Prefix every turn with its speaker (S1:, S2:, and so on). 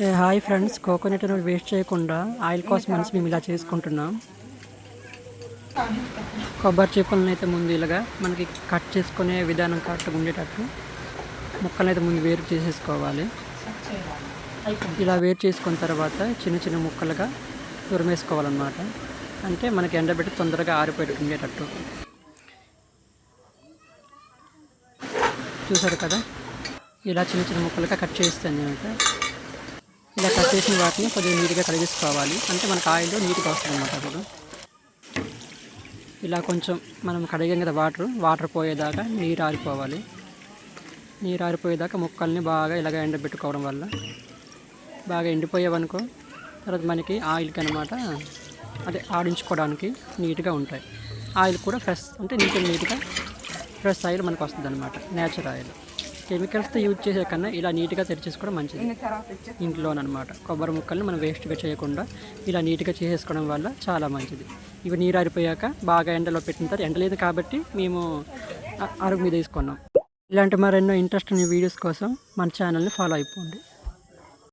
S1: Hi friends. Coconut అనేది waste చేయకుండా oil కోసం మనసు మేము ఇలా చేసుకుంటున్నాం. కొబ్బరి చిప్పలను అయితే ముందు ఇలాగా మనకి కట్ చేసుకునే విధానం కరెక్ట్గా ఉండేటట్టు ముక్కలను అయితే ముందు వేరు చేసేసుకోవాలి. ఇలా వేరు చేసుకున్న తర్వాత చిన్న చిన్న ముక్కలుగా తురిమేసుకోవాలన్నమాట. అంటే మనకి ఎండబెట్టి తొందరగా ఆరిపోయేటట్టు ఉండేటట్టు. చూసారు కదా? ఇలా చిన్న చిన్న ముక్కలుగా కట్ చేస్తాను నేనైతే ఇలా కట్ చేసిన వాటిని కొద్దిగా నీట్గా కడిగేసుకోవాలి. అంటే మనకు ఆయిల్ నీట్గా వస్తుంది అనమాట అప్పుడు. ఇలా కొంచెం మనం కడిగాం కదా వాటర్ వాటర్ పోయేదాకా నీరు ఆరిపోవాలి. నీరు ఆరిపోయేదాకా ముక్కల్ని బాగా ఇలాగ ఎండబెట్టుకోవడం వల్ల బాగా ఎండిపోయేవనుకో తర్వాత మనకి ఆయిల్కి అనమాట అదే ఆడించుకోవడానికి నీట్గా ఉంటాయి. ఆయిల్ కూడా ఫ్రెష్ అంటే నీట్గా నీట్గా ఫ్రెష్ ఆయిల్ మనకు వస్తుంది అనమాట నేచురల్ ఆయిల్. కెమికల్స్తో యూజ్ చేసే కన్నా ఇలా నీట్గా తెరిచేసుకోవడం మంచిది. ఇంట్లోనమాట కొబ్బరి ముక్కల్ని మనం వేస్ట్గా చేయకుండా ఇలా నీట్గా చేసేసుకోవడం వల్ల చాలా మంచిది. ఇవి నీరు ఆరిపోయాక బాగా ఎండలో పెట్టిన తర్వాత ఎండ లేదు కాబట్టి మేము అరుగు మీద తీసుకున్నాం ఇలాంటి మరెన్నో ఇంట్రెస్ట్ వీడియోస్ కోసం మన ఛానల్ని ఫాలో అయిపోండి.